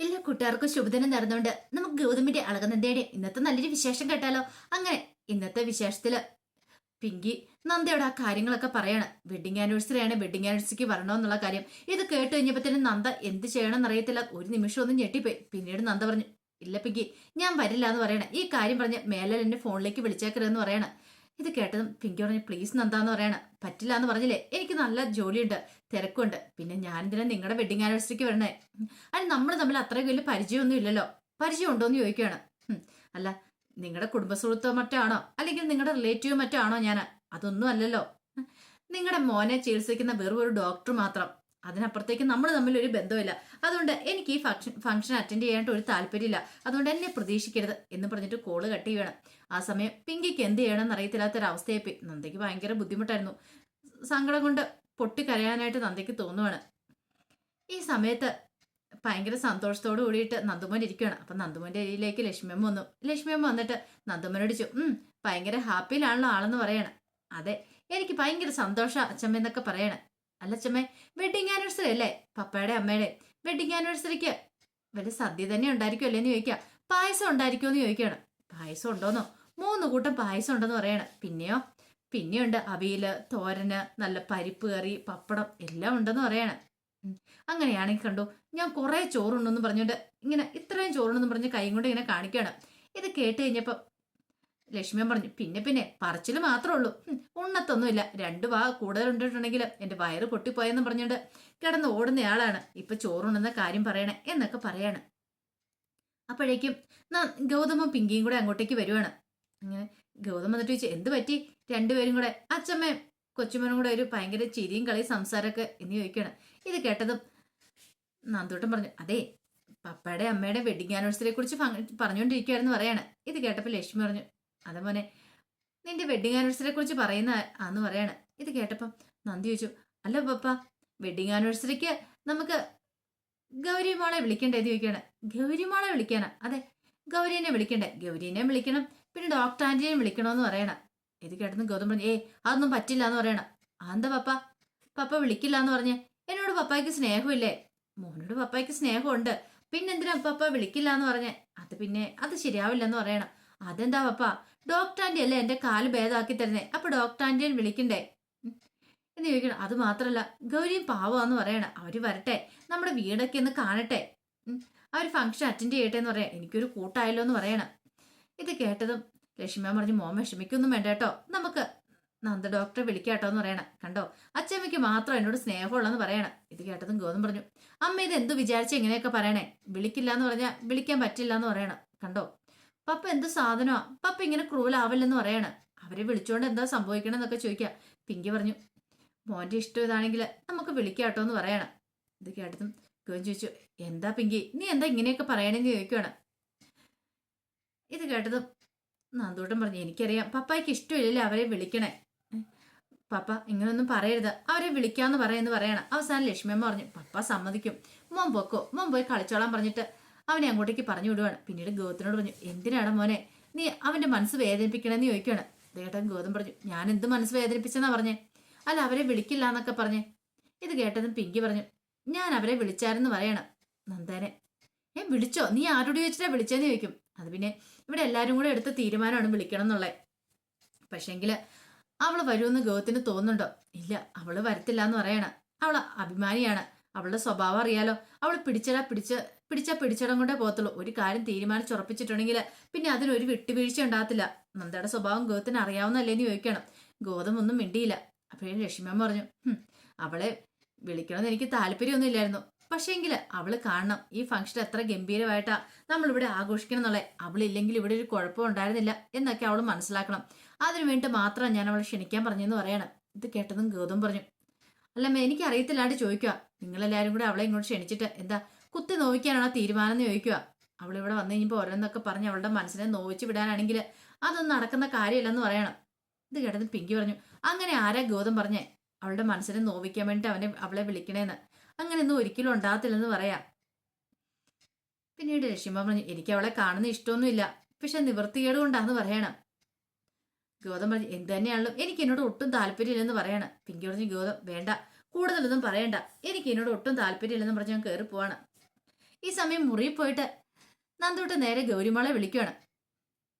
എല്ലാ കൂട്ടുകാർക്കും ശുഭദിനം നടന്നുകൊണ്ട് നമുക്ക് ഗൗതമിന്റെ അളകനന്ദയുടെ ഇന്നത്തെ നല്ലൊരു വിശേഷം കേട്ടാലോ? അങ്ങനെ ഇന്നത്തെ വിശേഷത്തിൽ പിങ്കി നന്ദയോട് ആ കാര്യങ്ങളൊക്കെ പറയാണ്. വെഡിങ് ആനിവേഴ്സറി ആണ്. വെഡിങ് ആനിവേഴ്സറിക്ക് വരണമെന്നുള്ള കാര്യം. ഇത് കേട്ട് കഴിഞ്ഞപ്പോഴത്തേനും നന്ദ എന്ത് ചെയ്യണമെന്ന് അറിയത്തില്ല. ഒരു നിമിഷം ഒന്നും ഞെട്ടിപ്പോയി. പിന്നീട് നന്ദ പറഞ്ഞു ഇല്ല പിങ്കി ഞാൻ വരില്ല എന്ന് പറയണേ. ഈ കാര്യം പറഞ്ഞ് മേലെ എന്നെ ഫോണിലേക്ക് വിളിച്ചേക്കരുതെന്ന് പറയണ. ഇത് കേട്ടതും പിങ്കി പറഞ്ഞു പ്ലീസ് നന്ദാന്ന് പറയാണ്. പറ്റില്ല എന്ന് പറഞ്ഞില്ലേ? എനിക്ക് നല്ല ജോലിയുണ്ട് തിരക്കുണ്ട്. പിന്നെ ഞാൻ എന്തിനാ നിങ്ങളുടെ വെഡിങ് ആനിവേഴ്സറിക്ക് വരണേ. അതിന് നമ്മൾ തമ്മിൽ അത്രയും വലിയ പരിചയമൊന്നും ഇല്ലല്ലോ. പരിചയം ഉണ്ടോ എന്ന് ചോദിക്കുകയാണ് അല്ല നിങ്ങളുടെ കുടുംബസുഹൃത്തോ മറ്റാണോ അല്ലെങ്കിൽ നിങ്ങളുടെ റിലേറ്റീവ് മറ്റാണോ ഞാൻ അതൊന്നും അല്ലല്ലോ. നിങ്ങളുടെ മോനെ ചികിത്സിക്കുന്ന വെറും ഒരു ഡോക്ടർ മാത്രം. അതിനപ്പുറത്തേക്ക് നമ്മൾ തമ്മിൽ ഒരു ബന്ധമില്ല അതുകൊണ്ട് എനിക്ക് ഈ ഫംഗ്ഷൻ ഫംഗ്ഷൻ അറ്റൻഡ് ചെയ്യാനായിട്ട് ഒരു താല്പര്യമില്ല. അതുകൊണ്ട് എന്നെ പ്രതീക്ഷിക്കരുത് എന്ന് പറഞ്ഞിട്ട് കോൾ കട്ട് ചെയ്യണം. ആ സമയം പിങ്കിക്ക് എന്ത് ചെയ്യണമെന്ന് അറിയത്തില്ലാത്തൊരവസ്ഥയെ പോയി. നന്ദയ്ക്ക് ഭയങ്കര ബുദ്ധിമുട്ടായിരുന്നു. സങ്കടം കൊണ്ട് പൊട്ടി കരയാനായിട്ട് നന്ദയ്ക്ക് തോന്നുവാണ്. ഈ സമയത്ത് ഭയങ്കര സന്തോഷത്തോട് കൂടിയിട്ട് നന്ദുമോൻ ഇരിക്കുകയാണ് അപ്പം നന്ദുമോന്റെ അരിയിലേക്ക് ലക്ഷ്മിയമ്മ വന്നു. ലക്ഷ്മിയമ്മ വന്നിട്ട് നന്ദുമോനോട് ഉം ഭയങ്കര ഹാപ്പിയിലാണല്ലോ ആളെന്ന് പറയണം. അതെ എനിക്ക് ഭയങ്കര സന്തോഷം അച്ഛമ്മ എന്നൊക്കെ പറയണ. അല്ല അച്ഛമ്മേ വെഡിങ് ആനിവേഴ്സറി അല്ലേ? പപ്പയുടെ അമ്മയുടെ വെഡിങ് ആനിവേഴ്സറിക്ക് വല്ല സദ്യ തന്നെ ഉണ്ടായിരിക്കും അല്ലേന്ന് ചോദിക്കാം. പായസം ഉണ്ടായിരിക്കുമോ എന്ന് ചോദിക്കുകയാണ്. പായസം ഉണ്ടോന്നോ? മൂന്ന് കൂട്ടം പായസം ഉണ്ടെന്ന് പറയണം. പിന്നെയോ? പിന്നെയുണ്ട് അവിയൽ തോരന് നല്ല പരിപ്പ് കറി പപ്പടം എല്ലാം ഉണ്ടെന്ന് പറയണം. അങ്ങനെയാണെങ്കിൽ കണ്ടു ഞാൻ കുറെ ചോറുണ്ടെന്ന് പറഞ്ഞുകൊണ്ട് ഇങ്ങനെ ഇത്രയും ചോറുണ്ടെന്ന് പറഞ്ഞ് കൈ കൊണ്ട് ഇങ്ങനെ കാണിക്കുകയാണ്. ഇത് കേട്ട് കഴിഞ്ഞപ്പോൾ ലക്ഷ്മിയൻ പറഞ്ഞു പിന്നെ പിന്നെ പറച്ചിൽ മാത്രമേ ഉള്ളൂ. ഉണ്ണത്തൊന്നും ഉണ്ണത്തൊന്നുമില്ല. രണ്ട് വാ കൂടുതൽ ഉണ്ടിട്ടുണ്ടെങ്കിൽ എന്റെ വയറ് പൊട്ടിപ്പോയെന്ന് പറഞ്ഞുകൊണ്ട് കിടന്ന് ഓടുന്നയാളാണ്. ഇപ്പൊ ചോറുണ്ടെന്ന കാര്യം പറയണേ എന്നൊക്കെ പറയാണ്. അപ്പോഴേക്കും ഗൗതമും പിങ്കിയും കൂടെ അങ്ങോട്ടേക്ക് വരുവാണ്. അങ്ങനെ ഗൗതം വന്നിട്ട് ചോദിച്ചു എന്ത് പറ്റി? രണ്ടുപേരും കൂടെ അച്ഛമ്മയും കൊച്ചുമനും കൂടെ ഒരു ഭയങ്കര ചിരിയും കളിയും സംസാരമൊക്കെ എന്ന് ചോദിക്കുകയാണ്. ഇത് കേട്ടതും നന്ദോട്ടം പറഞ്ഞു അതെ പപ്പയുടെ അമ്മയുടെ വെഡിങ് ആനിവേഴ്സറിയെ കുറിച്ച് പറഞ്ഞുകൊണ്ടിരിക്കുകയായിരുന്നു പറയാണ്. ഇത് കേട്ടപ്പോൾ ലക്ഷ്മി പറഞ്ഞു അതെ മോനെ നിന്റെ വെഡിങ് ആനിവേഴ്സറിയെ കുറിച്ച് പറയുന്ന ആന്ന് പറയാണ്. ഇത് കേട്ടപ്പം നന്ദി ചോദിച്ചു അല്ല പപ്പ വെഡിങ് ആനിവേഴ്സറിക്ക് നമുക്ക് ഗൗരിമാളെ വിളിക്കണ്ടേ? എന്ന് ചോദിക്കുകയാണ്. ഗൗരിമാളെ വിളിക്കാനാ? അതെ ഗൗരീനെ വിളിക്കണ്ടേ? ഗൗരീനെ വിളിക്കണം പിന്നെ ഡോക്ടർ ആന്റിനെയും വിളിക്കണമെന്ന് പറയണം. ഇത് കേട്ടെന്ന് ഗൗതം പറഞ്ഞു ഏ അതൊന്നും പറ്റില്ല എന്ന് പറയണം. എന്താ പപ്പ? പപ്പ വിളിക്കില്ല എന്ന് പറഞ്ഞ് എന്നോട് പപ്പായ്ക്ക് സ്നേഹമില്ലേ? മോനോട് പപ്പായ്ക്ക് സ്നേഹമുണ്ട് പിന്നെന്തിനാ പപ്പ വിളിക്കില്ല എന്ന് പറഞ്ഞേ അത് പിന്നെ അത് ശരിയാവില്ല എന്ന് പറയണം. അതെന്താ പപ്പ? ഡോക്ടർ ആന്റി അല്ലേ എന്റെ കാൽ ഭേദമാക്കി തരുന്നേ? അപ്പൊ ഡോക്ടർ ആന്റിയെ വിളിക്കണ്ടേ. എന്ന് ചോദിക്കണം. അത് മാത്രല്ല ഗൗരിയും പാവാന്ന് പറയണം. അവർ വരട്ടെ. നമ്മുടെ വീടൊക്കെ ഒന്ന് കാണട്ടെ. അവർ ഫംഗ്ഷൻ അറ്റൻഡ് ചെയ്യട്ടെ എന്ന് പറയാം. എനിക്കൊരു കൂട്ടായല്ലോ എന്ന് പറയണം. ഇത് കേട്ടതും ലക്ഷ്മിയ പറഞ്ഞു മോൻ വിഷമിക്കൊന്നും വേണ്ട കേട്ടോ. നമുക്ക് നന്ദ ഡോക്ടറെ വിളിക്കാട്ടോ എന്ന് പറയണം. കണ്ടോ? അച്ഛമ്മയ്ക്ക് മാത്രം എന്നോട് സ്നേഹമുള്ളെന്ന് പറയണം. ഇത് കേട്ടതും ഗോതം പറഞ്ഞു അമ്മ ഇത് എന്തു വിചാരിച്ച് എങ്ങനെയൊക്കെ പറയണേ? വിളിക്കില്ല എന്ന് പറഞ്ഞാൽ വിളിക്കാൻ പറ്റില്ല എന്ന് പറയണം. കണ്ടോ? പപ്പ എന്ത് സാധനമാ? പപ്പ ഇങ്ങനെ ക്രൂവലാവില്ലെന്ന് പറയാണ്. അവരെ വിളിച്ചോണ്ട് എന്താ സംഭവിക്കണം എന്നൊക്കെ ചോദിക്കുക പിങ്കി പറഞ്ഞു മോന്റെ ഇഷ്ടം ഇതാണെങ്കിൽ നമുക്ക് വിളിക്കാട്ടോ എന്ന് പറയണം. ഇത് കേട്ടതും ഗോവൻ ചോദിച്ചു എന്താ പിങ്കി? നീ എന്താ ഇങ്ങനെയൊക്കെ പറയണെന്ന് ചോദിക്കുവാണ്? ഇത് കേട്ടതും നന്ദൂട്ടൻ പറഞ്ഞു എനിക്കറിയാം. പപ്പായ്ക്ക് ഇഷ്ടമില്ലല്ലേ അവരെ വിളിക്കണേ. പപ്പ ഇങ്ങനൊന്നും പറയരുത്. അവരെ വിളിക്കാന്ന് പറയുമെന്ന് പറയണം. അവസാനം ലക്ഷ്മിയമ്മ പറഞ്ഞു പപ്പ സമ്മതിക്കും. മോൻ പൊക്കോ? മോൻ പോയി കളിച്ചോളാൻ പറഞ്ഞിട്ട് അവനെ അങ്ങോട്ടേക്ക് പറഞ്ഞു വിടുവാണ്. പിന്നീട് ഗൗതത്തിനോട് പറഞ്ഞു എന്തിനാണ് മോനെ? നീ അവന്റെ മനസ്സ് വേദനിപ്പിക്കണമെന്ന് ചോദിക്കുകയാണ് ദേട്ടൻ ഗൗതം പറഞ്ഞു ഞാൻ എന്ത് മനസ്സ് വേദനിപ്പിച്ചെന്നാ പറഞ്ഞേ? അല്ല അവരെ വിളിക്കില്ല എന്നൊക്കെ പറഞ്ഞേ. ഇത് കേട്ടതും പിങ്കി പറഞ്ഞു ഞാൻ അവരെ വിളിച്ചായിരുന്നു പറയണം. നന്ദനെ. ഏ വിളിച്ചോ? നീ ആരോട് ചോദിച്ചിട്ടാ വിളിച്ചെന്ന് ചോദിക്കും? അത് പിന്നെ ഇവിടെ എല്ലാവരും കൂടെ എടുത്ത തീരുമാനമാണ് വിളിക്കണം എന്നുള്ളത് പക്ഷെങ്കിൽ അവൾ വരുമെന്ന് ഗൗതത്തിന് തോന്നുന്നുണ്ടോ? ഇല്ല അവൾ വരത്തില്ല എന്ന് പറയണം. അവൾ അഭിമാനിയാണ്. അവളുടെ സ്വഭാവം അറിയാലോ. അവൾ പിടിച്ചടാ പിടിച്ച് പിടിച്ച പിടിച്ചടം കൊണ്ടേ പോകത്തുള്ളൂ. ഒരു കാര്യം തീരുമാനിച്ചുറപ്പിച്ചിട്ടുണ്ടെങ്കിൽ പിന്നെ അതിനൊരു വിട്ടുവീഴ്ച ഉണ്ടാകത്തില്ല. നന്ദയുടെ സ്വഭാവം ഗോത്തിന് അറിയാവുന്നല്ലേന്ന് ചോദിക്കണം. ഗോതം ഒന്നും മിണ്ടിയില്ല. അപ്പോഴേ ലക്ഷ്മിയമ്മ പറഞ്ഞു അവളെ വിളിക്കണമെന്ന് എനിക്ക് താല്പര്യമൊന്നും ഇല്ലായിരുന്നു പക്ഷേങ്കിൽ അവൾ കാണണം. ഈ ഫംഗ്ഷൻ എത്ര ഗംഭീരമായിട്ടാ നമ്മൾ ഇവിടെ ആഘോഷിക്കണം എന്നുള്ള അവളില്ലെങ്കിൽ ഇവിടെ ഒരു കുഴപ്പം ഉണ്ടായിരുന്നില്ല എന്നൊക്കെ അവൾ മനസ്സിലാക്കണം. അതിനു വേണ്ടി മാത്രം ഞാൻ അവളെ ക്ഷണിക്കാൻ പറഞ്ഞെന്ന് പറയണം. ഇത് കേട്ടതും ഗൗതം പറഞ്ഞു അല്ലമ്മ എനിക്ക് അറിയത്തില്ലാണ്ട് ചോദിക്കുക നിങ്ങളെല്ലാവരും കൂടെ അവളെ ഇങ്ങോട്ട് ക്ഷണിച്ചിട്ട് എന്താ കുത്തി നോവിക്കാനാണോ തീരുമാനം എന്ന് ചോദിക്കുക. അവൾ ഇവിടെ വന്നു കഴിഞ്ഞപ്പോൾ ഓരോന്നൊക്കെ പറഞ്ഞ് അവളുടെ മനസ്സിനെ നോവിച്ച് വിടാനാണെങ്കിൽ അതൊന്നും നടക്കുന്ന കാര്യമില്ലെന്ന് പറയണം. ഇത് കേട്ടത് പിങ്കി പറഞ്ഞു അങ്ങനെ ആരാ ഗൗതം പറഞ്ഞേ? അവളുടെ മനസ്സിനെ നോവിക്കാൻ വേണ്ടി അവനെ അവളെ വിളിക്കണേന്ന്. അങ്ങനെയൊന്നും ഒരിക്കലും ഉണ്ടാകത്തില്ലെന്ന് പറയാം. പിന്നീട് ലക്ഷ്മ പറഞ്ഞു എനിക്ക് അവളെ കാണുന്ന ഇഷ്ടമൊന്നുമില്ല. പക്ഷെ നിവൃത്തികേട് കൊണ്ടാന്ന് പറയണം. ഗൗതം പറഞ്ഞു എന്ത് തന്നെയാണല്ലോ? എനിക്ക് എന്നോട് ഒട്ടും താല്പര്യമില്ലെന്ന് പറയണം. പിങ്കി പറഞ്ഞു ഗൗതം വേണ്ട. കൂടുതലൊന്നും പറയണ്ട. എനിക്ക് എന്നോട് ഒട്ടും താല്പര്യമില്ലെന്ന് പറഞ്ഞ് ഞാൻ കയറി പോവാണ് ഈ സമയം മുറിയിൽ പോയിട്ട് നന്ദൂട്ട് നേരെ ഗൗരിമോളെ വിളിക്കുകയാണ്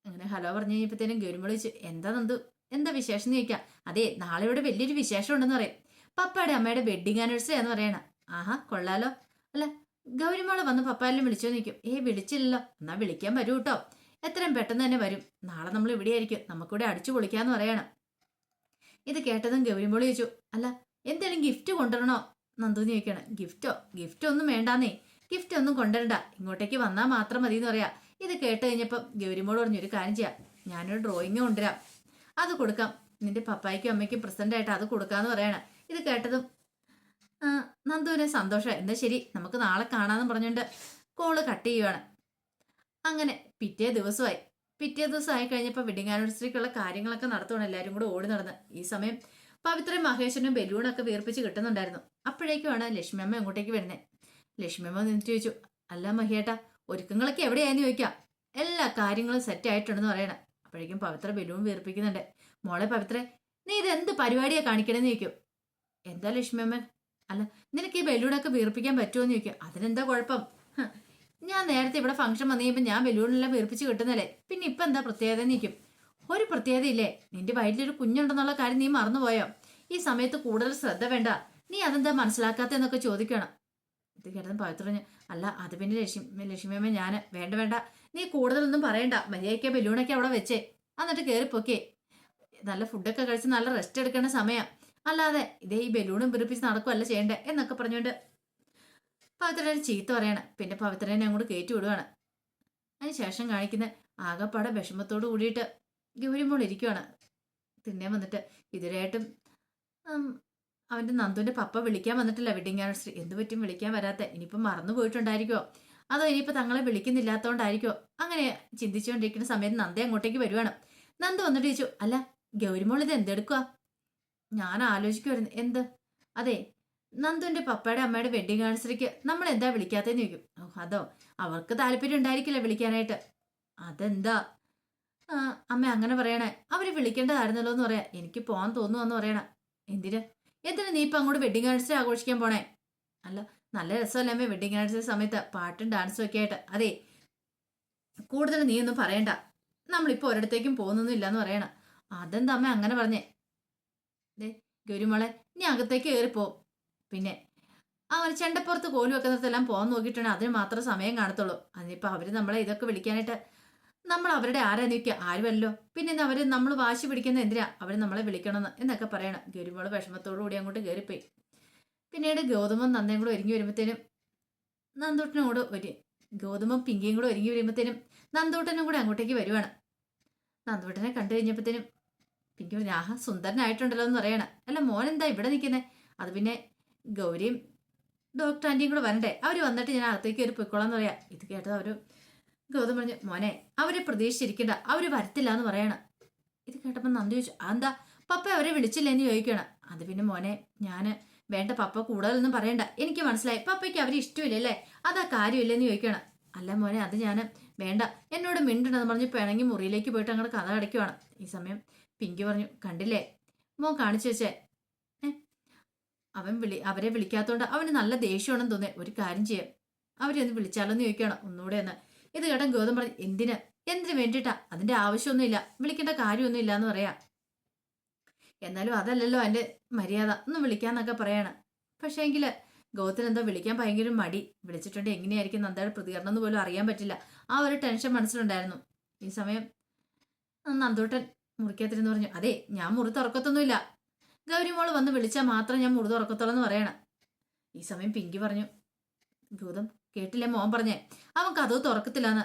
അങ്ങനെ ഹലോ പറഞ്ഞു കഴിഞ്ഞപ്പോഴത്തേനും ഗൗരിമോൾ ചോദിച്ചു എന്താ നന്ദു? എന്താ വിശേഷം? എന്ന് ചോദിക്കാം. അതെ നാളെ ഇവിടെ വലിയൊരു വിശേഷം ഉണ്ടെന്ന് പറയും. പപ്പയുടെ അമ്മയുടെ വെഡിങ് ആനിവേഴ്സറി എന്ന് പറയണ. ആഹാ കൊള്ളാലോ. അല്ല ഗൗരിമോളെ വന്ന് പപ്പായാലും വിളിച്ചോ നിൽക്കും ഏ വിളിച്ചില്ലല്ലോ. എന്നാ വിളിക്കാൻ വരൂ കേട്ടോ എത്രയും പെട്ടെന്ന് തന്നെ വരും. നാളെ നമ്മൾ ഇവിടെ ആയിരിക്കും. നമുക്കിവിടെ അടിച്ചു പൊളിക്കാന്ന് പറയണം. ഇത് കേട്ടതും ഗൗരിമോൾ ചോദിച്ചു അല്ല എന്തെങ്കിലും ഗിഫ്റ്റ് കൊണ്ടുവരണോ? നന്ദു ചോദിക്കണം ഗിഫ്റ്റോ ഗിഫ്റ്റ് ഒന്നും വേണ്ടാന്നേ. ഗിഫ്റ്റ് ഒന്നും കൊണ്ടുവരണ്ട. ഇങ്ങോട്ടേക്ക് വന്നാൽ മാത്രം മതി എന്ന് പറയാം. ഇത് കേട്ട് കഴിഞ്ഞപ്പം ഗൗരിമോട് പറഞ്ഞു ഒരു കാര്യം ചെയ്യാം. ഞാനൊരു ഡ്രോയിങ് കൊണ്ടുവരാം. അത് കൊടുക്കാം. നിന്റെ പപ്പായ്ക്കും അമ്മയ്ക്കും പ്രസന്റ് ആയിട്ട് അത് കൊടുക്കാന്ന് പറയണം. ഇത് കേട്ടതും നന്ദുവിന് സന്തോഷമായി. എന്താ ശരി നമുക്ക് നാളെ കാണാമെന്ന് പറഞ്ഞുകൊണ്ട് കോൾ കട്ട് ചെയ്യുവാണ്. അങ്ങനെ പിറ്റേ ദിവസമായി. പിറ്റേ ദിവസം ആയി കഴിഞ്ഞപ്പോൾ വെഡിങ് ആനിവേഴ്സറിക്കുള്ള കാര്യങ്ങളൊക്കെ നടത്തുവാണ് എല്ലാവരും കൂടെ ഓടി നടന്ന്. ഈ സമയം പവിത്രയും മഹേശ്വരനും ബലൂണൊക്കെ വീർപ്പിച്ച് കിട്ടുന്നുണ്ടായിരുന്നു. അപ്പോഴേക്കുമാണ് ലക്ഷ്മി അമ്മ ഇങ്ങോട്ടേക്ക് വരുന്നത് ലക്ഷ്മിയമ്മ നിന്നിട്ട് ചോദിച്ചു അല്ല മഹിയേട്ടാ ഒരുക്കങ്ങളൊക്കെ എവിടെയാന്ന് ചോദിക്കാം. എല്ലാ കാര്യങ്ങളും സെറ്റ് ആയിട്ടുണ്ടെന്ന് പറയണം. അപ്പോഴേക്കും പവിത്ര ബലൂൺ വീർപ്പിക്കുന്നുണ്ട്. മോളെ പവിത്ര നീ ഇത് എന്ത് പരിപാടിയാ കാണിക്കണമെന്ന് ചോദിക്കും. എന്താ ലക്ഷ്മിയമ്മ അല്ല നിനക്ക് ഈ ബലൂണൊക്കെ വീർപ്പിക്കാൻ പറ്റുമോ എന്ന് ചോദിക്കും. അതിനെന്താ കുഴപ്പം? ഞാൻ നേരത്തെ ഇവിടെ ഫംഗ്ഷൻ വന്നു കഴിയുമ്പോൾ ഞാൻ ബലൂണെല്ലാം വീർപ്പിച്ച് കിട്ടുന്നല്ലേ? പിന്നെ ഇപ്പം എന്താ പ്രത്യേകത നിൽക്കും ഒരു പ്രത്യേകത ഇല്ലേ നിന്റെ വയറ്റിലൊരു കുഞ്ഞുണ്ടെന്നുള്ള കാര്യം നീ മറന്നുപോയോ? ഈ സമയത്ത് കൂടുതൽ ശ്രദ്ധ വേണ്ട. നീ അതെന്താ മനസ്സിലാക്കാത്തെന്നൊക്കെ ചോദിക്കണം. ഇത് കേട്ടതും പവിത്ര അല്ല അത് പിന്നെ ലക്ഷ്മി ലക്ഷ്മിയമ്മ ഞാൻ വേണ്ട വേണ്ട. നീ കൂടുതലൊന്നും പറയണ്ട. മര്യാദയ്ക്ക് ബലൂണൊക്കെ അവിടെ വെച്ചേ. എന്നിട്ട് കയറിപ്പോക്കേ നല്ല ഫുഡൊക്കെ കഴിച്ച് നല്ല റെസ്റ്റ് എടുക്കേണ്ട സമയം. അല്ലാതെ ഇതേ ഈ ബലൂണും പിറപ്പിച്ച് നടക്കുമല്ല ചെയ്യണ്ടേ എന്നൊക്കെ പറഞ്ഞുകൊണ്ട് പവിത്രനെ ചീത്ത പറയാണ്. പിന്നെ പവിത്രനെ അങ്ങോട്ട് കയറ്റി വിടുവാണ്. അതിന് ശേഷം കാണിക്കുന്ന ആകപ്പാടെ വിഷമത്തോട് കൂടിയിട്ട് ഗൗരിമോൾ ഇരിക്കുവാണ്. തിന്നെ വന്നിട്ട്. ഇതിലായിട്ടും അവന്റെ നന്ദുവിന്റെ പപ്പ വിളിക്കാൻ വന്നിട്ടില്ല. വെഡിങ് ആനിവേഴ്സറി എന്ത് പറ്റും വിളിക്കാൻ വരാത്ത. ഇനിയിപ്പം മറന്നു പോയിട്ടുണ്ടായിരിക്കോ അതോ ഇനിയിപ്പോൾ തങ്ങളെ വിളിക്കുന്നില്ലാത്തതുകൊണ്ടായിരിക്കോ അങ്ങനെ ചിന്തിച്ചുകൊണ്ടിരിക്കുന്ന സമയത്ത് നന്ദ അങ്ങോട്ടേക്ക് വരുവാണ്. നന്ദ വന്നിട്ട് ചോദിച്ചു അല്ല ഗൗരിമോൾ ഇത് എന്തെടുക്കുക ഞാൻ ആലോചിക്കുമായിരുന്നു എന്ത്? അതെ നന്ദുവിന്റെ പപ്പയുടെ അമ്മയുടെ വെഡിങ് ആനിവേഴ്സറിക്ക് നമ്മൾ എന്താ വിളിക്കാത്തതെന്ന് ചോദിക്കും. ഓ അതോ? അവർക്ക് താല്പര്യം ഉണ്ടായിരിക്കില്ല വിളിക്കാനായിട്ട്? അതെന്താ? അമ്മ അങ്ങനെ പറയണേ. അവർ വിളിക്കേണ്ടതായിരുന്നല്ലോ എന്ന് പറയാം. എനിക്ക് പോകാൻ തോന്നുവെന്ന് പറയണ. എന്തിന്? എന്തിനാ നീ ഇപ്പൊ അങ്ങോട്ട് വെഡിങ് ആനിവേഴ്സറി ആഘോഷിക്കാൻ പോണേ? അല്ല നല്ല രസമല്ലേ അമ്മേ വെഡിങ് ആനിവേഴ്സറി സമയത്ത്? പാട്ടും ഡാൻസും ഒക്കെ ആയിട്ട്. അതെ കൂടുതൽ നീ ഒന്നും പറയണ്ട. നമ്മളിപ്പോ ഒരിടത്തേക്കും പോകുന്നൊന്നും ഇല്ലാന്ന് പറയണം. അതെന്താ അമ്മ അങ്ങനെ പറഞ്ഞേ? ദേ ഗൗരിമോളെ നീ അകത്തേക്ക് കയറിപ്പോ പിന്നെ അങ്ങനെ ചെണ്ടപ്പുറത്ത് കോലും വെക്കുന്നിടത്തെല്ലാം പോകാൻ നോക്കിയിട്ടുണ്ടെങ്കിൽ അതിന് മാത്രം സമയം കാണത്തുള്ളൂ. അതിനിപ്പോ അവർ നമ്മളെ ഇതൊക്കെ വിളിക്കാനായിട്ട് നമ്മൾ അവരുടെ ആരാ നിൽക്കുക ആരുമല്ലോ പിന്നെ അവർ നമ്മൾ വാശി പിടിക്കുന്ന എന്തിനാ? അവർ നമ്മളെ വിളിക്കണമെന്ന് എന്നൊക്കെ പറയണം. ഗൗരിമോൾ വിഷമത്തോടു കൂടി അങ്ങോട്ട് കയറിപ്പോയി. പിന്നീട് ഗൗതമം നന്ദയും കൂടെ ഒരുങ്ങി വരുമ്പോഴത്തേനും കൂടെ ഒരു ഗൗതമം പിങ്കിയും കൂടെ ഒരുങ്ങി വരുമ്പോഴത്തേനും നന്ദൂട്ടനും കൂടെ അങ്ങോട്ടേക്ക് വരുവാണ്. നന്ദൂട്ടനെ കണ്ടു കഴിഞ്ഞപ്പോഴത്തേനും പിങ്കി പറഞ്ഞു ആഹാ സുന്ദരനായിട്ടുണ്ടല്ലോ എന്ന് പറയണം. അല്ല മോൻ എന്താ ഇവിടെ നിൽക്കുന്നത് അത് പിന്നെ ഗൗരിയും ഡോക്ടർ ആന്റിയും കൂടെ വരണ്ടേ? അവർ വന്നിട്ട് ഞാൻ അകത്തേക്ക് കയറി പൊയ്ക്കോളാം എന്ന് പറയാം. ഇത് കേട്ടത് അവർ ഗൗതം പറഞ്ഞു മോനെ അവരെ പ്രതീക്ഷിച്ചിരിക്കണ്ട അവർ വരത്തില്ല എന്ന് പറയണം. ഇത് കേട്ടപ്പോൾ നന്ദി ചോദിച്ചു അതെന്താ? പപ്പ അവരെ വിളിച്ചില്ല എന്ന് ചോദിക്കണം അത് പിന്നെ മോനെ ഞാൻ വേണ്ട പപ്പ കൂടുതലൊന്നും പറയണ്ട. എനിക്ക് മനസ്സിലായി പപ്പയ്ക്ക് അവരെ ഇഷ്ടമില്ലല്ലേ അതാ കാര്യമില്ലെന്ന് ചോദിക്കണം അല്ല മോനെ അത് ഞാൻ വേണ്ട. എന്നോട് മിണ്ടണെന്ന് പറഞ്ഞ് പിണങ്ങി മുറിയിലേക്ക് പോയിട്ട് അങ്ങോട്ട് കഥ അടയ്ക്കുവാണ്. ഈ സമയം പിങ്കി പറഞ്ഞു കണ്ടില്ലേ? മോൻ കാണിച്ചു വെച്ചേ. അവൻ വിളി അവരെ വിളിക്കാത്തോണ്ട് അവന് നല്ല ദേഷ്യമാണെന്ന് തോന്നേ ഒരു കാര്യം ചെയ്യാം. അവരെ ഒന്ന് വിളിച്ചാലോന്ന് ചോദിക്കണം ഒന്നുകൂടെ എന്ന് ഇത് കേട്ടൻ ഗൗതം പറഞ്ഞു എന്തിന്? എന്തിനു വേണ്ടിയിട്ടാ? അതിന്റെ ആവശ്യമൊന്നുമില്ല. വിളിക്കേണ്ട കാര്യമൊന്നും ഇല്ല എന്ന് പറയാ. എന്നാലും അതല്ലല്ലോ അതിന്റെ മര്യാദ. ഒന്ന് വിളിക്കാന്നൊക്കെ പറയാണ്. പക്ഷേ എങ്കിൽ ഗൗതത്തിന് എന്താ വിളിക്കാൻ ഭയങ്കര മടി. വിളിച്ചിട്ടുണ്ട് എങ്ങനെയായിരിക്കും നന്ദയുടെ പ്രതികരണം എന്ന് പോലും അറിയാൻ പറ്റില്ല. ആ ഒരു ടെൻഷൻ മനസ്സിലുണ്ടായിരുന്നു. ഈ സമയം നന്ദൂട്ടൻ മുറിക്കത്തിരുന്ന് പറഞ്ഞു അതെ ഞാൻ മുറി തുറക്കത്തൊന്നുമില്ല. ഗൗരിമോൾ വന്ന് വിളിച്ചാൽ മാത്രം ഞാൻ മുറി തുറക്കത്തുള്ളൂ എന്ന് പറയണം. ഈ സമയം പിങ്കി പറഞ്ഞു ഗൗതം കേട്ടില്ലേ മോൻ പറഞ്ഞേ? അവൻ കഥവ് തുറക്കത്തില്ലാന്ന്.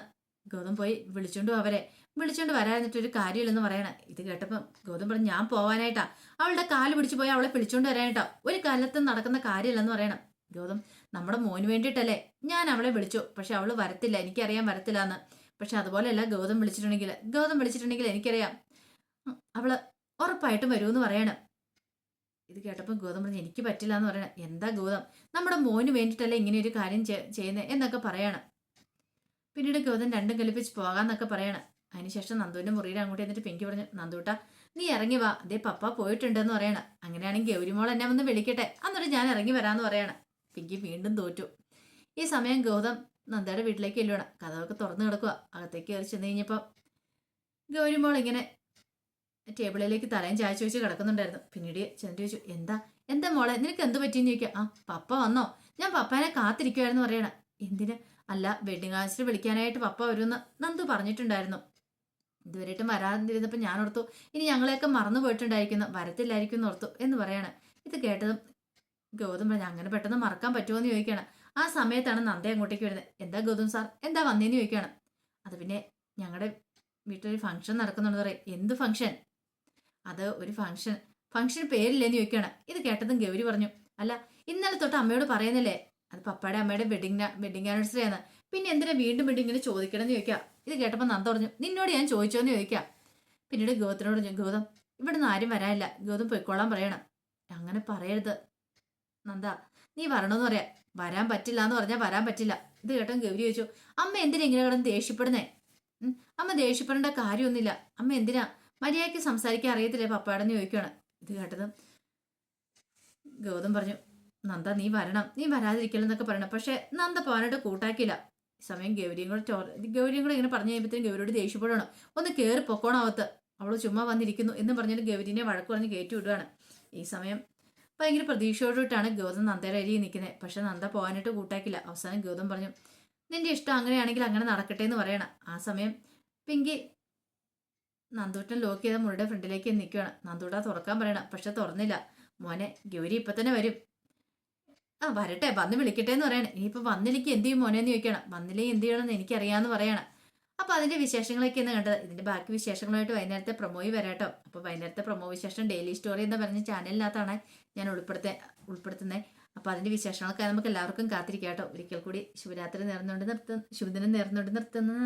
ഗൗതം പോയി വിളിച്ചോണ്ട് അവരെ. വിളിച്ചോണ്ട് വരാനിട്ട് ഒരു കാര്യമില്ലെന്ന് പറയണേ. ഇത് കേട്ടപ്പം ഗൗതം പറഞ്ഞു ഞാൻ പോവാനായിട്ടാ. അവളുടെ കാൽ പിടിച്ചു പോയി അവളെ പിടിച്ചോണ്ട് വരാനായിട്ടാ. ഒരു കാലത്തും നടക്കുന്ന കാര്യമില്ലെന്ന് പറയണം. ഗൗതം നമ്മുടെ മോന് വേണ്ടിയിട്ടല്ലേ ഞാൻ അവളെ വിളിച്ചു. പക്ഷെ അവൾ വരത്തില്ല. എനിക്കറിയാൻ വരത്തില്ല എന്ന് പക്ഷെ അതുപോലെയല്ല ഗൗതം വിളിച്ചിട്ടുണ്ടെങ്കിൽ ഗൗതം വിളിച്ചിട്ടുണ്ടെങ്കിൽ എനിക്കറിയാം. അവൾ ഉറപ്പായിട്ടും വരുമെന്ന് പറയണം. ഇത് കേട്ടപ്പോൾ ഗൗതം പറഞ്ഞു എനിക്ക് പറ്റില്ല എന്ന് പറയണം എന്താ ഗൗതം? നമ്മുടെ മോന് വേണ്ടിയിട്ടല്ലേ ഇങ്ങനെ ഒരു കാര്യം ചെയ്യുന്നത് എന്നൊക്കെ പറയണം. പിന്നീട് ഗൗതം രണ്ടും കൽപ്പിച്ച് പോകാന്നൊക്കെ പറയണം. അതിനുശേഷം നന്ദുവിന്റെ മുറിയിൽ അങ്ങോട്ട് എന്നിട്ട് പിങ്കി പറഞ്ഞു നന്ദൂട്ട നീ ഇറങ്ങി വാ. അതേ പപ്പ പോയിട്ടുണ്ടെന്ന് പറയണം. അങ്ങനെയാണെങ്കിൽ ഗൗരിമോൾ എന്നെ വന്ന് വിളിക്കട്ടെ. എന്നിട്ട് ഞാൻ ഇറങ്ങി വരാന്ന് പറയണം. പിങ്കി വീണ്ടും തോറ്റു. ഈ സമയം ഗൗതം നന്ദയുടെ വീട്ടിലേക്ക് കഥ കഥകളൊക്കെ തുറന്നു കിടക്കുക അകത്തേക്ക് കയറി ചെന്ന് കഴിഞ്ഞപ്പോൾ ഗൗരിമോൾ ഇങ്ങനെ ടേബിളിലേക്ക് തലയും ചായച്ചു വെച്ച് കിടക്കുന്നുണ്ടായിരുന്നു. പിന്നീട് ചെന്നിട്ട് ചോദിച്ചു എന്താ? എന്താ മോളെ? നിനക്ക് എന്ത് പറ്റിയെന്ന് ചോദിക്കാം. ആ പപ്പ വന്നോ. ഞാൻ പപ്പാനെ കാത്തിരിക്കുമായിരുന്നു പറയണ. എന്തിന്? അല്ല വെഡിങ് ആനിവേഴ്സറി വിളിക്കാനായിട്ട് പപ്പ വരുമെന്ന് നന്ദു പറഞ്ഞിട്ടുണ്ടായിരുന്നു. ഇതുവരെയായിട്ടും വരാതിരുന്നപ്പോൾ ഞാൻ ഓർത്തു ഇനി ഞങ്ങളെയൊക്കെ മറന്നു പോയിട്ടുണ്ടായിരിക്കുന്നു. വരത്തില്ലായിരിക്കും ഓർത്തു എന്ന് പറയാണ്. ഇത് കേട്ടതും ഗൗതം പറഞ്ഞു അങ്ങനെ പെട്ടെന്ന് മറക്കാൻ പറ്റുമോ? എന്ന് ചോദിക്കുകയാണ്. ആ സമയത്താണ് നന്ദ അങ്ങോട്ടേക്ക് വരുന്നത്. എന്താ ഗൗതം സാർ? എന്താ വന്നേന്ന് ചോദിക്കുകയാണ്. അത് പിന്നെ ഞങ്ങളുടെ വീട്ടിലൊരു ഫംഗ്ഷൻ നടക്കുന്നുണ്ടെന്ന് പറയും. എന്ത് ഫംഗ്ഷൻ? അത് ഒരു ഫംഗ്ഷൻ ഫംഗ്ഷൻ പേരില്ലേന്ന് ചോദിക്കുകയാണ്. ഇത് കേട്ടതും ഗൗരി പറഞ്ഞു അല്ല ഇന്നലെ തൊട്ട് അമ്മയോട് പറയുന്നില്ലേ? അത് പപ്പയുടെ അമ്മയുടെ വെഡിങ് വെഡിങ് ആനിവേഴ്സറി ആണ്. പിന്നെ എന്തിനാ വീണ്ടും വീണ്ടും ഇങ്ങനെ ചോദിക്കണം എന്ന് ചോദിക്കുക? ഇത് കേട്ടപ്പോൾ നന്ദ പറഞ്ഞു നിന്നോട് ഞാൻ ചോദിച്ചോന്ന് ചോദിക്കാം പിന്നീട് ഗൗതത്തിനോട് പറഞ്ഞു ഗൗതം ഇവിടുന്ന് ആരും വരാനില്ല. ഗൗതം പൊയ്ക്കോളാൻ പറയണം. അങ്ങനെ പറയരുത്. നന്ദ നീ വരണമെന്ന് പറയാം. വരാൻ പറ്റില്ല എന്ന് പറഞ്ഞാൽ വരാൻ പറ്റില്ല. ഇത് കേട്ടോ ഗൗരി ചോദിച്ചു അമ്മ എന്തിനാ ഇങ്ങനെ കിടന്ന് ദേഷ്യപ്പെടുന്നേ? അമ്മ ദേഷ്യപ്പെടേണ്ട കാര്യമൊന്നുമില്ല. അമ്മ എന്തിനാ മര്യാദയ്ക്ക് സംസാരിക്കാൻ അറിയത്തില്ലേ? പപ്പാടെന്ന് ചോദിക്കുകയാണ് ഇത് കേട്ടത് ഗൗതം പറഞ്ഞു നന്ദ നീ വരണം. നീ വരാതിരിക്കലെന്നൊക്കെ പറയണം. പക്ഷെ നന്ദ പോകാനായിട്ട് കൂട്ടാക്കിയില്ല. ഈ സമയം ഗൗരിയും കൂടെ ചോർ ഗൗരിയും കൂടെ ഇങ്ങനെ പറഞ്ഞു കഴിയുമ്പോഴത്തേനും ഗൗരിയോട് ദേഷ്യപ്പെടണം ഒന്ന് കയറി പൊക്കോണാവത്ത് അവൾ ചുമ്മാ വന്നിരിക്കുന്നു എന്ന് പറഞ്ഞാൽ ഗൗരിനെ വഴക്ക് പറഞ്ഞ് കയറ്റി വിടുകയാണ് ഈ സമയം ഭയങ്കര പ്രതീക്ഷയോടുകൂട്ടാണ് ഗൗതം നന്ദയുടെ അരിയിൽ നിൽക്കുന്നത്. പക്ഷെ നന്ദ പോകാനായിട്ട് കൂട്ടാക്കില്ല അവസാനം ഗൗതം പറഞ്ഞു നിന്റെ ഇഷ്ടം അങ്ങനെയാണെങ്കിൽ അങ്ങനെ നടക്കട്ടെ എന്ന് പറയണം. ആ സമയം പിങ്കി നന്ദൂട്ടൻ ലോക്ക് ചെയ്ത മുറിയുടെ ഫ്രണ്ടിലേക്ക് നിൽക്കുകയാണ് നന്ദൂട്ട തുറക്കാൻ പറയണം. പക്ഷെ തുറന്നില്ല. മോനെ ഗൗരി ഇപ്പൊ തന്നെ വരും. ആ വരട്ടെ വന്ന് വിളിക്കട്ടെ എന്ന് പറയണം. ഇനിയിപ്പോ വന്നില്ലെങ്കിൽ എന്ത് ചെയ്യും മോനെ എന്ന് ചോദിക്കണം വന്നില്ലെങ്കിൽ എന്ത് ചെയ്യണമെന്ന് എനിക്കറിയാമെന്ന് പറയണം. അപ്പോൾ അതിന്റെ വിശേഷങ്ങളൊക്കെ ഒന്ന് കണ്ടത്. ഇതിന്റെ ബാക്കി വിശേഷങ്ങളായിട്ട് വൈകുന്നേരത്തെ പ്രൊമോയി വരാട്ടോ. അപ്പോൾ വൈകുന്നേരത്തെ പ്രൊമോ വിശേഷം ഡെയിലി സ്റ്റോറി എന്ന് പറഞ്ഞ ചാനലിനകത്താണ് ഞാൻ ഉൾപ്പെടുത്ത ഉൾപ്പെടുത്തുന്നത് അപ്പോൾ അതിന്റെ വിശേഷങ്ങളൊക്കെ നമുക്ക് എല്ലാവർക്കും കാത്തിരിക്കാം കേട്ടോ. ഒരിക്കൽ കൂടി ശിവരാത്രി നേർന്നുകൊണ്ട് നിർത്തുന്നു ശിവദിനം നേർന്നുകൊണ്ട് നിർത്തുന്നു.